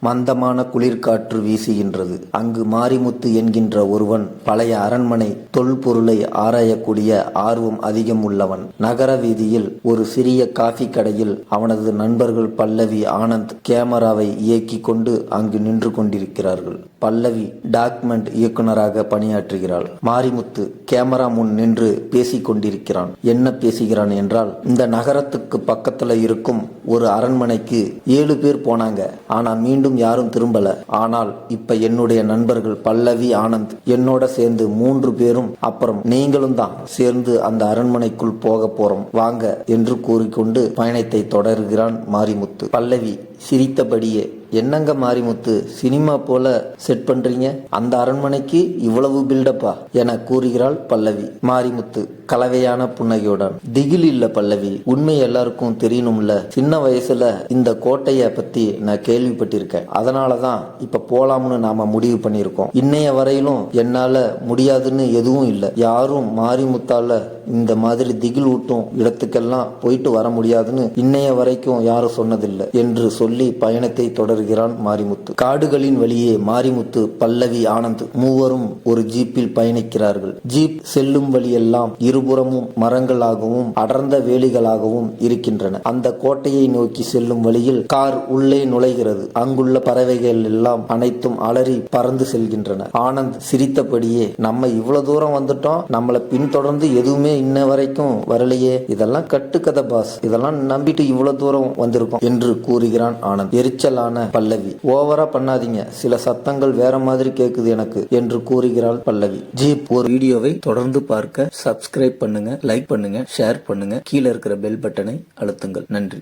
மந்தமான குளிர்காற்று வீசுகின்றது. அங்கு மாரிமுத்து என்கின்ற ஒருவன் பழைய அரண்மனை தொல்பொருளை ஆராயக்கூடிய ஆர்வம் அதிகம் உள்ளவன். நகர வீதியில் ஒரு சிறிய காஃபி கடையில் அவனது நண்பர்கள் பல்லவி ஆனந்த் கேமராவை இயக்கிக் கொண்டு அங்கு நின்று கொண்டிருக்கிறார்கள். பல்லவி டாக்குமெண்ட் இயக்குனராக பணியாற்றுகிறாள். மாரிமுத்து கேமரா முன் நின்று பேசிக் கொண்டிருக்கிறான். என்ன பேசுகிறான் என்றால் இந்த நகரத்துக்கு பக்கத்துல இருக்கும் ஒரு அரண்மனைக்கு ஏழு பேர் போனாங்க. ஆனா மீண்டும் யாரும் திரும்பல. ஆனால் இப்ப என்னுடைய நண்பர்கள் பல்லவி ஆனந்த் என்னோட சேர்ந்து மூன்று பேரும் அப்புறம் நீங்களும் தான் சேர்ந்து அந்த அரண்மனைக்குள் போக போறோம். வாங்க என்று கூறிக்கொண்டு பயணத்தை தொடர்கிறான் மாரிமுத்து. பல்லவி சிரித்தபடியே என்னங்க மாரிமுத்து சினிமா போல செட் பண்றீங்க? அந்த அரண்மனைக்கு இவ்வளவு பில்டப்பா என கூறுகிறாள் பல்லவி. மாரிமுத்து கலவையான புன்னகையுடன் திகில் இல்ல பல்லவி உண்மை எல்லாருக்கும் தெரியணும்ல சின்ன வயசுல இந்த கோட்டைய பத்தி நான் கேள்விப்பட்டிருக்கேன். அதனாலதான் இப்ப போலாம்னு நாம முடிவு பண்ணியிருக்கோம். இன்னைய வரையிலும் என்னால முடியாதுன்னு எதுவும் இல்லை. யாரும் மாரிமுத்தால இந்த மாதிரி திகில் ஊட்டும் இடத்துக்கெல்லாம் போயிட்டு வர முடியாதுன்னு இன்னைய வரைக்கும் யாரும் சொன்னதில்லை என்று சொல்லி பயணத்தை தொடர்கிறான் மாரிமுத்து. காடுகளின் வழியே மாரிமுத்து பல்லவி ஆனந்த் மூவரும் ஒரு ஜீப்பில் பயணிக்கிறார்கள். ஜீப் செல்லும் வழியெல்லாம் இருபுறமும் மரங்களாகவும் அடர்ந்த வேலிகளாகவும் இருக்கின்றன. அந்த கோட்டையை நோக்கி செல்லும் வழியில் கார் உள்ளே நுழைகிறது. அங்குள்ள பறவைகள் எல்லாம் அனைத்தும் அலறி பறந்து செல்கின்றன. ஆனந்த் சிரித்தபடியே நம்ம இவ்வளவு தூரம் வந்துட்டோம். நம்மளை பின்தொடர்ந்து எதுவுமே இன்ன வரைக்கும் வரலையே. இதெல்லாம் கட்டுக்கதை பாஸ். இதெல்லாம் நம்பிட்டு இவ்வளவு தூரம் வந்திருக்கோம் என்று கூறுகிறான் ஆனந்த். எரிச்சலான பல்லவி. ஓவரா பண்ணாதீங்க. சில சத்தங்கள் வேற மாதிரி கேக்குது எனக்கு என்று கூறுகிறாள் பல்லவி. ஜீப் ஒரு வீடியோவை தொடர்ந்து பார்க்க சப்ஸ்கிரைப் பண்ணுங்க லைக் பண்ணுங்க ஷேர் பண்ணுங்க. கீழே இருக்கிற பெல் பட்டனை அழுத்துங்கள். நன்றி.